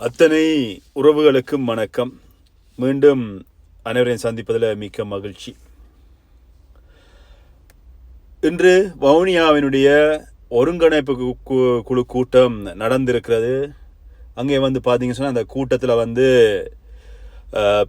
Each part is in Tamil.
அத்தனை உறவுகளுக்கும் வணக்கம். மீண்டும் அனைவரையும் சந்திப்பதில் மிக்க மகிழ்ச்சி. இன்று வவுனியாவினுடைய ஒருங்கிணைப்பு கு- கு- குழு கூட்டம் நடந்திருக்கிறது. அங்கே வந்து பார்த்தீங்கன்னு சொன்னால் அந்த கூட்டத்தில் வந்து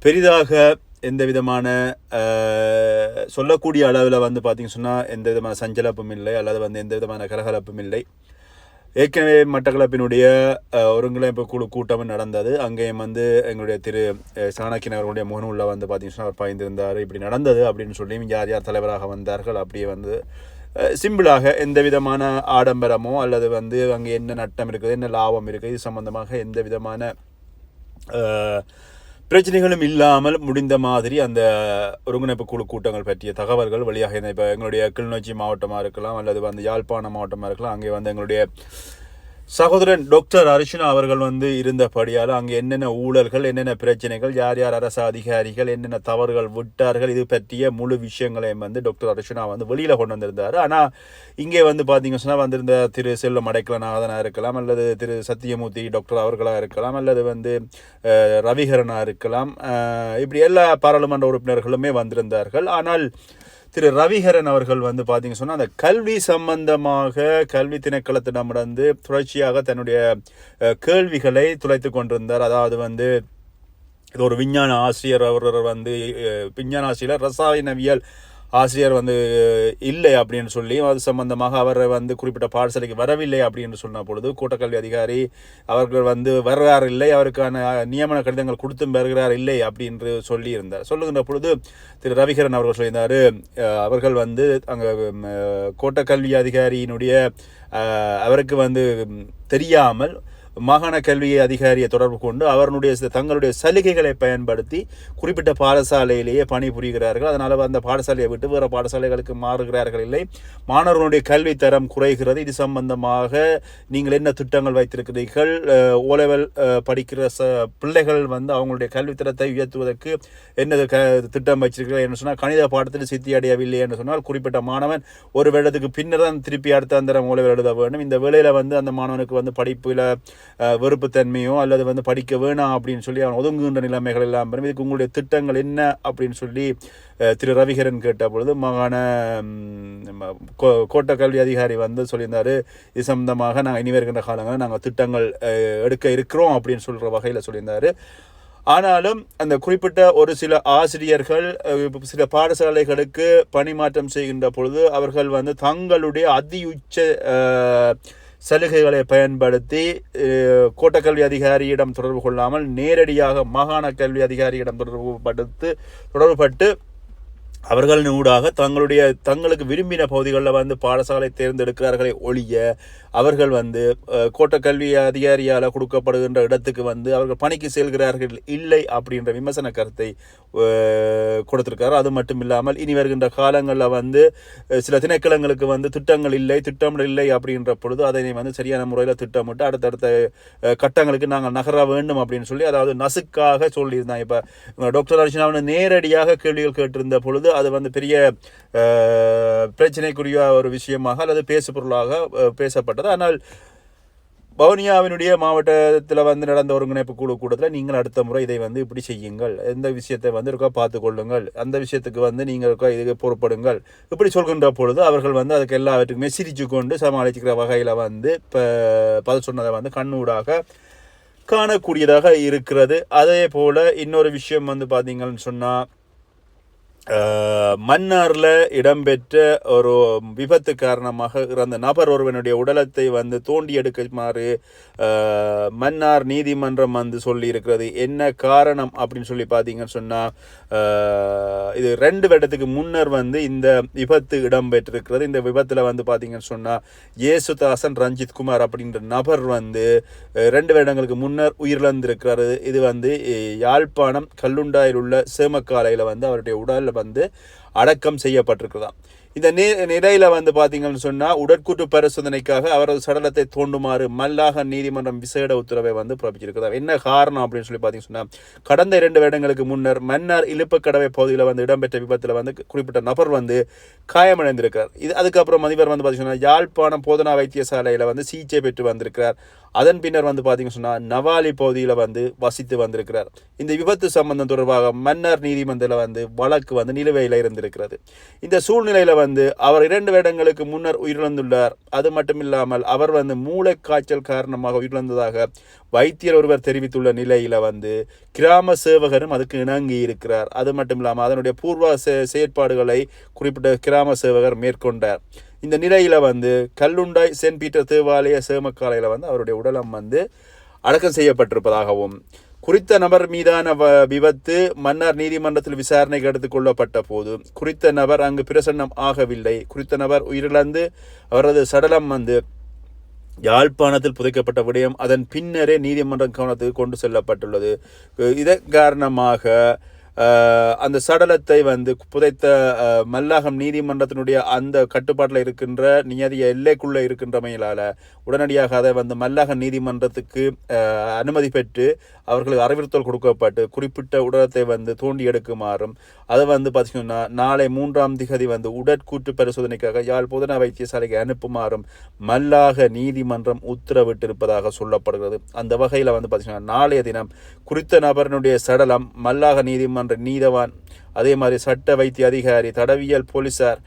பெரிதாக எந்த விதமான சொல்லக்கூடிய அளவில் வந்து பார்த்தீங்கன்னு சொன்னால் எந்த விதமான சஞ்சலப்பும் இல்லை அல்லது வந்து எந்த விதமான கலகலப்பும் இல்லை. ஏற்கனவே மட்டக்களப்பினுடைய ஒருங்கிணைப்பு குழு கூட்டம் நடந்தது. அங்கேயும் வந்து எங்களுடைய திரு அஹ், சாணக்கியன் அவர்களுடைய முகநூலில் வந்து பார்த்தீங்கன்னா அவர் பாய்ந்திருந்தார். இப்படி நடந்தது அப்படின்னு சொல்லி யார் யார் தலைவராக வந்தார்கள் அப்படியே வந்து சிம்பிளாக எந்த விதமான ஆடம்பரமோ அல்லது வந்து அங்கே என்ன நட்டம் இருக்குது என்ன லாபம் இருக்குது இது சம்பந்தமாக எந்த விதமான பிரச்சனைகளும் இல்லாமல் முடிந்த மாதிரி அந்த ஒருங்கிணைப்பு குழு கூட்டங்கள் பற்றிய தகவல்கள் வெளியாக இப்போ எங்களுடைய கிளிநொச்சி மாவட்டமாக இருக்கலாம் அல்லது வந்து யாழ்ப்பாணம் மாவட்டமாக இருக்கலாம் அங்கே வந்து எங்களுடைய சகோதரன் டாக்டர் அர்ஷனா அவர்கள் வந்து இருந்தபடியால் அங்கே என்னென்ன ஊழல்கள் என்னென்ன பிரச்சனைகள் யார் யார் அரசு அதிகாரிகள் என்னென்ன தவறுகள் விட்டார்கள் இது பற்றிய முழு விஷயங்களையும் வந்து டாக்டர் அர்ஷனா வந்து வெளியில் கொண்டு வந்திருந்தார். ஆனால் இங்கே வந்து பார்த்தீங்க சொன்னால் வந்திருந்த திரு செல்வம் அடைக்கலநாதனாக இருக்கலாம் அல்லது திரு சத்தியமூர்த்தி டாக்டர் அவர்களாக இருக்கலாம் அல்லது வந்து ரவிகரனாக இருக்கலாம் இப்படி எல்லா பாராளுமன்ற உறுப்பினர்களுமே வந்திருந்தார்கள். ஆனால் திரு ரவிகரன் அவர்கள் வந்து பார்த்தீங்க சொன்னால் அந்த கல்வி சம்பந்தமாக கல்வி திணைக்களத்திடமிருந்து தொடர்ச்சியாக தன்னுடைய கேள்விகளை துளைத்து கொண்டிருந்தார். அதாவது வந்து இது ஒரு விஞ்ஞான ஆசிரியர் அவர் வந்து விஞ்ஞான ஆசிரியர் ரசாயனவியல் ஆசிரியர் வந்து இல்லை அப்படின்னு சொல்லி அது சம்பந்தமாக அவர் வந்து குறிப்பிட்ட பாடசாலைக்கு வரவில்லை அப்படின்னு சொன்ன பொழுது கூட்டக்கல்வி அதிகாரி அவர்கள் வந்து வர்றார் இல்லை அவருக்கான நியமன கடிதங்கள் கொடுத்தும் வருகிறார் இல்லை அப்படின்னு சொல்லியிருந்தார். சொல்லுகின்ற பொழுது திரு. ரவிகரன் அவர்கள் சொல்லியிருந்தார் அவர்கள் வந்து அங்கே கோட்டக்கல்வி அதிகாரியினுடைய அவருக்கு வந்து தெரியாமல் மாகாண கல்வி அதிகாரியை தொடர்பு கொண்டு அவருடைய தங்களுடைய சலுகைகளை பயன்படுத்தி குறிப்பிட்ட பாடசாலையிலேயே பணிபுரிகிறார்கள். அதனால் அந்த பாடசாலையை விட்டு வேறு பாடசாலைகளுக்கு மாறுகிறார்கள் இல்லை. மாணவர்களுடைய கல்வி தரம் குறைகிறது. இது சம்பந்தமாக நீங்கள் என்ன திட்டங்கள் வைத்திருக்கிறீர்கள்? ஓலெவல் படிக்கிற ச பிள்ளைகள் வந்து அவங்களுடைய கல்வித்தரத்தை உயர்த்துவதற்கு என்ன க திட்டம் வச்சிருக்கிறீர்கள் என்று சொன்னால் கணித பாடத்தில் சித்தி அடையவில்லை என்று சொன்னால் குறிப்பிட்ட மாணவன் ஒரு வருடத்துக்கு பின்னர் தான் திருப்பி அடுத்த அந்த ஓலெவல் எழுத வேண்டும். இந்த வேலையில் வந்து அந்த மாணவனுக்கு வந்து படிப்பில் வெறுப்புத்தன்மையோ அல்லது வந்து படிக்க வேணாம் அப்படின்னு சொல்லி அவன் ஒதுங்குகின்ற நிலைமைகள் எல்லாம் பெறும். இதுக்கு உங்களுடைய திட்டங்கள் என்ன அப்படின்னு சொல்லி திரு ரவிகரன் கேட்ட பொழுது மாகாண கோட்டை கோ- கல்வி அதிகாரி வந்து சொல்லியிருந்தார் இது சம்பந்தமாக நாங்கள் இனி வருகின்ற காலங்களில் நாங்கள் திட்டங்கள் எடுக்க இருக்கிறோம் அப்படின்னு சொல்கிற வகையில் சொல்லியிருந்தார். ஆனாலும் அந்த குறிப்பிட்ட ஒரு சில ஆசிரியர்கள் சில பாடசாலைகளுக்கு பணிமாற்றம் செய்கின்ற பொழுது அவர்கள் வந்து தங்களுடைய அதியுச்ச உச்ச சலுகைகளை பயன்படுத்தி கோட்டக்கல்வி அதிகாரியிடம் தொடர்பு கொள்ளாமல் நேரடியாக மாகாண கல்வி அதிகாரியிடம் தொடர்பு படுத்து தொடர்புபட்டு அவர்களின் ஊடாக தங்களுடைய தங்களுக்கு விரும்பின பகுதிகளில் வந்து பாடசாலை தேர்ந்தெடுக்கிறார்களே ஒழிய அவர்கள் வந்து கோட்ட கல்வி அதிகாரியால் கொடுக்கப்படுகின்ற இடத்துக்கு வந்து அவர்கள் பணிக்கு செல்கிறார்கள் இல்லை அப்படின்ற விமர்சன கருத்தை அஹ், அது மட்டும் இல்லாமல் இனி வருகின்ற காலங்களில் வந்து சில திணைக்களங்களுக்கு வந்து திட்டங்கள் இல்லை திட்டமிடல் இல்லை அப்படின்ற பொழுது அதனை வந்து சரியான முறையில் திட்டமிட்டு அடுத்தடுத்த கட்டங்களுக்கு நாங்கள் நகர வேண்டும் அப்படின்னு சொல்லி அதாவது நசுக்காக சொல்லியிருந்தாங்க. இப்போ டாக்டர் அர்ச்சனா வந்து நேரடியாக கேள்விகள் கேட்டிருந்த பொழுது அது வந்து பெரிய பிரச்சனைக்குரிய ஒரு விஷயமாக அல்லது பேசுபொருளாக பேசப்பட்டது. அஹ், ஆனால் பவுனியாவினுடைய மாவட்டத்தில் வந்து நடந்த ஒருங்கிணைப்பு குழு கூட்டத்தில் நீங்கள் அடுத்த முறை இதை வந்து இப்படி செய்யுங்கள். எந்த விஷயத்தை வந்து இருக்கா பார்த்து கொள்ளுங்கள். அந்த விஷயத்துக்கு வந்து நீங்கள் இருக்கா இதுக்கு பொறுப்படுங்கள் இப்படி சொல்கின்ற பொழுது அவர்கள் வந்து அதுக்கு எல்லாவற்றுக்குமே சிரிச்சு கொண்டு சமாளிச்சுக்கிற வகையில் வந்து இப்போ பதில் சொன்னதை வந்து கண்ணூடாக காணக்கூடியதாக இருக்கிறது. அதே போல் இன்னொரு விஷயம் வந்து பார்த்தீங்கன்னு சொன்னால் மன்னாரில் இடம்பெற்ற ஒரு விபத்து காரணமாக இறந்த நபர் ஒருவனுடைய உடலத்தை வந்து தோண்டி எடுக்குமாறு மன்னார் நீதிமன்றம் வந்து சொல்லி இருக்கிறது என்ன காரணம் அப்படின்னு சொல்லி பார்த்தீங்கன்னு சொன்னால் இது ரெண்டு வருடத்துக்கு முன்னர் வந்து இந்த விபத்து இடம்பெற்றிருக்கிறது. இந்த விபத்தில் வந்து பார்த்தீங்கன்னு சொன்னால் ஏசுதாசன் ரஞ்சித் குமார் அப்படின்ற நபர் வந்து ரெண்டு வருடங்களுக்கு முன்னர் உயிரிழந்திருக்கிறாரு. இது வந்து யாழ்ப்பாணம் கல்லுண்டாயில் உள்ள சேமக்காலையில் வந்து அவருடைய உடல் வந்து அடக்கம் செய்யப்பட்டிருக்கிறதாம். இந்த நி நிலையில் வந்து பார்த்தீங்கன்னு சொன்னால் உடற்கூட்டு பரிசோதனைக்காக அவரது சடலத்தை தோண்டுமாறு மல்லாக நீதிமன்றம் விசேட உத்தரவை வந்து பிறப்பிச்சிருக்கிறார் என்ன காரணம் அப்படின்னு சொல்லி பார்த்தீங்கன்னு சொன்னால் கடந்த இரண்டு வருடங்களுக்கு முன்னர் மன்னார் இழுப்புக்கடவை பகுதியில் வந்து இடம்பெற்ற விபத்தில் வந்து குறிப்பிட்ட நபர் வந்து காயமடைந்திருக்கிறார். இது அதுக்கப்புறம் அதிபர் வந்து பார்த்தீங்கன்னா யாழ்ப்பாணம் போதனா வைத்தியசாலையில் வந்து சிகிச்சை பெற்று வந்திருக்கிறார். அதன் பின்னர் வந்து பார்த்தீங்கன்னு சொன்னால் நவாலி பகுதியில் வந்து வசித்து வந்திருக்கிறார். இந்த விபத்து சம்பந்தம் தொடர்பாக மன்னர் நீதிமன்றத்தில் வந்து வழக்கு வந்து நிலுவையில் இருந்திருக்கிறது. இந்த சூழ்நிலையில் வந்து அவர் இரண்டு வருடங்களுக்கு முன்னர் உயிரிழந்துள்ளார். அது மட்டும் இல்லாமல் அவர் வந்து மூளைக்காய்ச்சல் காரணமாக உயிரிழந்ததாக வைத்தியர் ஒருவர் தெரிவித்துள்ள நிலையில் வந்து கிராம சேவகரும் அதுக்கு இணங்கி இருக்கிறார். அது மட்டும் இல்லாமல் அதனுடைய பூர்வ செயற்பாடுகளை குறிப்பிட்ட கிராம சேவகர் மேற்கொண்டார். இந்த நிலையில் வந்து கல்லுண்டாய் சென்ட் பீட்டர் தேவாலய சேமக்காலையில் வந்து அவருடைய உடலம் வந்து அடக்கம் செய்யப்பட்டிருப்பதாகவும் குறித்த நபர் மீதான வ- விபத்து மன்னார் நீதிமன்றத்தில் விசாரணைக்கு எடுத்துக் கொள்ளப்பட்ட போது குறித்த நபர் அங்கு பிரசன்னம் ஆகவில்லை. குறித்த நபர் உயிரிழந்து அவரது சடலம் வந்து யாழ்ப்பாணத்தில் புதைக்கப்பட்ட விடயம் அதன் பின்னரே நீதிமன்றம் கவனத்துக்கு கொண்டு செல்லப்பட்டுள்ளது. இதன் காரணமாக அந்த சடலத்தை வந்து புதைத்த மல்லாகம் நீதிமன்றத்தினுடைய அந்த கட்டுப்பாட்டில் இருக்கின்ற நியதிய எல்லைக்குள்ளே இருக்கின்றமையிலால உடனடியாக அதை வந்து மல்லாகம் நீதிமன்றத்துக்கு அனுமதி பெற்று அவர்களுக்கு அறிவுறுத்தல் கொடுக்கப்பட்டு குறிப்பிட்ட உடலத்தை வந்து தோண்டி எடுக்குமாறும் அதை வந்து பார்த்தீங்கன்னா நாளை மூன்றாம் திகதி வந்து உடற்கூற்று பரிசோதனைக்காக யாழ் பொதுநா வைத்தியசாலைக்கு அனுப்புமாறும் மல்லாக நீதிமன்றம் உத்தரவிட்டிருப்பதாக சொல்லப்படுகிறது. அந்த வகையில் வந்து பார்த்தீங்கன்னா நாளைய தினம் குறித்த நபரினுடைய சடலம் மல்லாக நீதிமன்ற நீதவான் அதே மாதிரி சட்ட வைத்திய அதிகாரி தடவியல் போலீசார்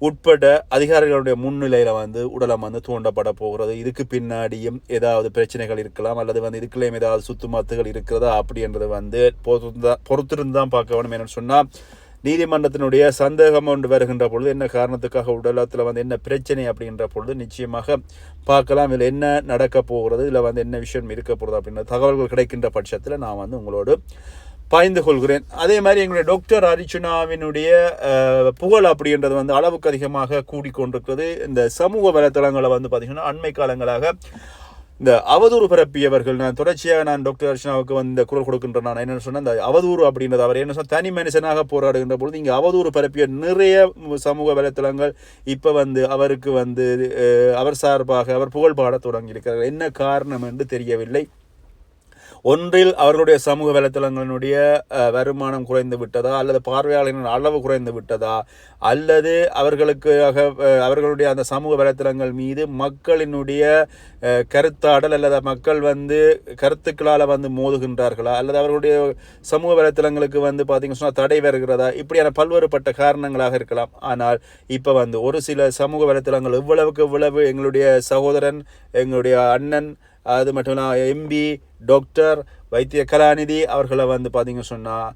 உட்பட அதிகாரிகளுடைய முன்னிலையில் வந்து உடலம் வந்து தூண்டப்பட போகிறது. இதுக்கு பின்னாடியும் ஏதாவது பிரச்சனைகள் இருக்கலாம் அல்லது வந்து இதுக்குள்ளேயும் ஏதாவது சுத்துமாத்துகள் இருக்கிறதா அப்படின்றது வந்து பொறுத்து பொறுத்திருந்து தான் பார்க்க வேணும் என்னன்னு சொன்னால் நீதிமன்றத்தினுடைய சந்தேகம் ஒன்று வருகின்ற பொழுது என்ன காரணத்துக்காக உடலத்தில் வந்து என்ன பிரச்சனை அப்படின்ற பொழுது நிச்சயமாக பார்க்கலாம். இதில் என்ன நடக்க போகிறது இதில் வந்து என்ன விஷயம் இருக்க போகிறது அப்படின்ற தகவல்கள் கிடைக்கின்ற பட்சத்தில் நான் வந்து உங்களோடு பாய்ந்து கொள்கிறேன். அதே மாதிரி எங்களுடைய டாக்டர் அரிச்சுனாவினுடைய புகழ் அப்படின்றது வந்து அளவுக்கு அதிகமாக கூடிக்கொண்டிருக்கிறது. இந்த சமூக வலைத்தளங்களை வந்து பார்த்திங்கன்னா அண்மை காலங்களாக இந்த அவதூறு பரப்பியவர்கள் நான் தொடர்ச்சியாக நான் டாக்டர் அர்ச்சனாவுக்கு வந்து குரல் கொடுக்கின்ற நான் என்னென்னு சொன்னேன் அந்த அவதூறு அப்படின்றது அவர் என்ன சொன்னால் தனி மனுஷனாக போராடுகின்ற பொழுது இங்கே அவதூறு பரப்பிய நிறைய சமூக வலைத்தளங்கள் இப்போ வந்து அவருக்கு வந்து அவர் சார்பாக அவர் புகழ் பாடத் தொடங்கியிருக்கிறார். என்ன காரணம் என்று தெரியவில்லை. ஒன்றில் அவர்களுடைய சமூக வலைத்தளங்களினுடைய வருமானம் குறைந்து விட்டதா? அல்லது பார்வையாளர்களின் அளவு குறைந்து விட்டதா? அல்லது அவர்களுக்கு அவர்களுடைய அந்த சமூக வலைத்தளங்கள் மீது மக்களினுடைய கருத்தாடல் அல்லது மக்கள் வந்து கருத்துக்களால் வந்து மோதுகின்றார்களா? அல்லது அவர்களுடைய சமூக வலைத்தளங்களுக்கு வந்து பார்த்தீங்கன்னா சொன்னால் தடை வருகிறதா? இப்படியான பல்வேறுபட்ட காரணங்களாக இருக்கலாம். ஆனால் இப்போ வந்து ஒரு சில சமூக வலைத்தளங்கள் எவ்வளவுக்கு எவ்வளவு எங்களுடைய சகோதரன் எங்களுடைய அண்ணன் அது மட்டும் இல்லாமல் எம்பி டாக்டர் வைத்திய கலாநிதி அவர்களை வந்து பார்த்தீங்க சொன்னால்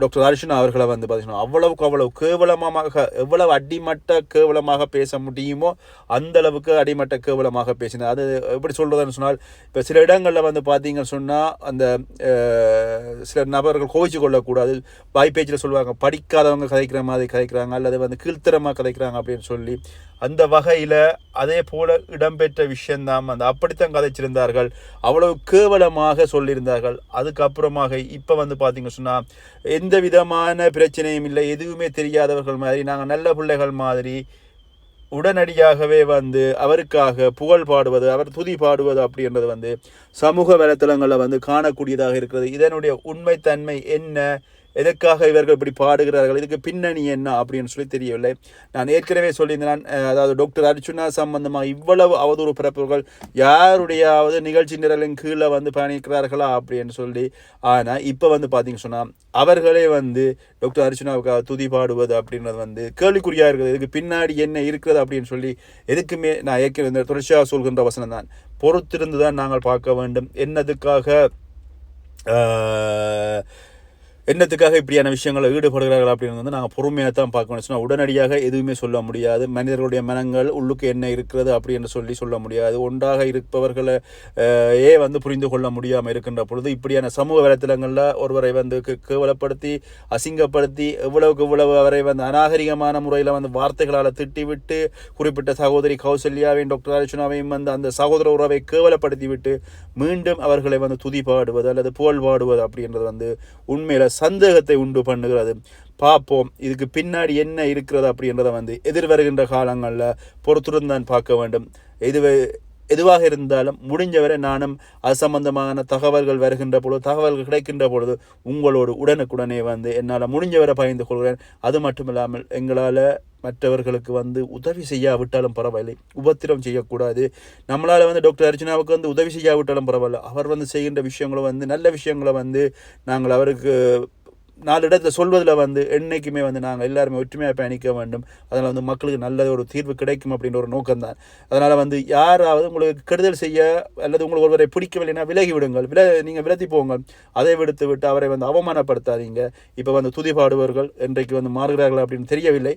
டாக்டர் அர்ஷனா அவர்களை வந்து பார்த்தீங்கன்னா அவ்வளவுக்கு அவ்வளவு கேவலமாக எவ்வளவு அடிமட்ட கேவலமாக பேச முடியுமோ அந்த அளவுக்கு அடிமட்ட கேவலமாக பேசினார். அது எப்படி சொல்கிறதுன்னு சொன்னால் இப்போ சில இடங்களில் வந்து பார்த்தீங்கன்னு சொன்னால் அந்த சில நபர்கள் கோவிச்சு கொள்ளக்கூடாது வாய்ப்பேச்சில் சொல்லுவாங்க படிக்காதவங்க கதைக்கிற மாதிரி கதைக்கிறாங்க அல்லது வந்து கீழ்த்தரமாக கதைக்கிறாங்க அப்படின்னு சொல்லி அந்த வகையில் அதே போல் இடம்பெற்ற விஷயந்தான் அந்த அப்படித்தான் கதைச்சிருந்தார்கள். அவ்வளவு கேவலமாக சொல்லியிருந்தார்கள். அதுக்கப்புறமாக இப் இப்போ வந்து பார்த்தீங்க சொன்னால் எந்த விதமான பிரச்சனையும் இல்லை எதுவுமே தெரியாதவர்கள் மாதிரி நாங்கள் நல்ல பிள்ளைகள் மாதிரி உடனடியாகவே வந்து அவருக்காக புகழ் பாடுவது அவர் துதி பாடுவது அப்படின்றது வந்து சமூக வலைத்தளங்களில் வந்து காணக்கூடியதாக இருக்கிறது. இதனுடைய உண்மைத்தன்மை என்ன? எதற்காக இவர்கள் இப்படி பாடுகிறார்கள்? இதுக்கு பின்னணி என்ன அப்படின்னு சொல்லி தெரியவில்லை. நான் ஏற்கனவே சொல்லியிருந்தேன் அதாவது டாக்டர் அர்ச்சுனா சம்பந்தமாக இவ்வளவு அவதூறு பிறப்புகள் யாருடையாவது நிகழ்ச்சி நிரலின் கீழே வந்து பயணிக்கிறார்களா அப்படின்னு சொல்லி. ஆனால் இப்போ வந்து பார்த்தீங்கன்னு சொன்னால் அவர்களே வந்து டாக்டர் அர்ச்சுனாவுக்காக துதி பாடுவது அப்படின்றது வந்து கேள்விக்குறியாக இருக்குது. இதுக்கு பின்னாடி என்ன இருக்கிறது அப்படின்னு சொல்லி எதுக்குமே நான் ஏற்கனவே தொடர்ச்சியாக சொல்கின்ற வசனம் தான் பொறுத்திருந்து தான் நாங்கள் பார்க்க வேண்டும். என்னதுக்காக என்னத்துக்காக இப்படியான விஷயங்களை ஈடுபடுகிறார்கள் அப்படின்னு வந்து நாங்கள் பொறுமையாக தான் பார்க்கணும். சொன்னால் உடனடியாக எதுவுமே சொல்ல முடியாது. மனிதர்களுடைய மனங்கள் உள்ளுக்கு என்ன இருக்கிறது அப்படின்னு சொல்லி சொல்ல முடியாது. ஒன்றாக இருப்பவர்களை ஏ வந்து புரிந்து கொள்ள முடியாமல் இருக்கின்ற பொழுது இப்படியான சமூக வலைத்தளங்களில் ஒருவரை வந்து கேவலப்படுத்தி அசிங்கப்படுத்தி எவ்வளவுக்கு இவ்வளவு அவரை வந்து அநாகரிகமான முறையில் வந்து வார்த்தைகளால் திட்டிவிட்டு குறிப்பிட்ட சகோதரி கௌசல்யாவையும் டாக்டர் அர்ச்சுனாவையும் வந்து அந்த சகோதர உறவை கேவலப்படுத்தி விட்டு மீண்டும் அவர்களை வந்து துதி பாடுவது அல்லது புகழ் பாடுவது அப்படின்றது வந்து உண்மையில் சந்தேகத்தை உண்டு பண்ணுகிறது. பார்ப்போம் இதுக்கு பின்னாடி என்ன இருக்கிறது அப்படின்றத வந்து எதிர்வருகின்ற காலங்களில் பொறுத்துடன் தான் பார்க்க வேண்டும். இது எதுவாக இருந்தாலும் முடிஞ்சவரை நானும் அது சம்பந்தமான தகவல்கள் வருகின்ற பொழுது தகவல்கள் கிடைக்கின்ற பொழுது உங்களோடு உடனுக்குடனே வந்து என்னால் முடிஞ்சவரை பகிர்ந்து கொள்கிறேன். அது மட்டும் இல்லாமல் எங்களால் மற்றவர்களுக்கு வந்து உதவி செய்யாவிட்டாலும் பரவாயில்லை. உபத்திரம் செய்யக்கூடாது. நம்மளால் வந்து டாக்டர் அர்ச்சனாவுக்கு வந்து உதவி செய்யாவிட்டாலும் பரவாயில்ல. அவர் வந்து செய்கின்ற விஷயங்களை வந்து நல்ல விஷயங்களை வந்து நாங்கள் அவருக்கு நாலு இடத்துல சொல்வதில் வந்து என்றைக்குமே வந்து நாங்கள் எல்லாருமே ஒற்றுமையாக பயணிக்க வேண்டும். அதனால் வந்து மக்களுக்கு நல்ல ஒரு தீர்வு கிடைக்கும் அப்படின்ற ஒரு நோக்கம் தான் அதனால் வந்து யாராவது உங்களுக்கு கெடுதல் செய்ய அல்லது உங்களுக்கு ஒருவரை பிடிக்கவில்லைன்னா விலகி விடுங்கள். வில நீங்கள் விலத்தி போங்கள். அதை விடுத்து விட்டு அவரை வந்து அவமானப்படுத்தாதீங்க. இப்போ வந்து துதிபாடுபவர்கள் இன்றைக்கு வந்து மாறுகிறார்கள் அப்படின்னு தெரியவில்லை.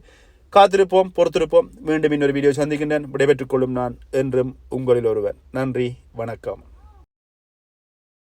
காத்திருப்போம் பொறுத்திருப்போம். மீண்டும் இன்னொரு வீடியோ சந்திக்கின்றேன். விடைபெற்றுக் கொள்ளும் நான் என்றும் உங்களில் ஒருவன் நன்றி வணக்கம்.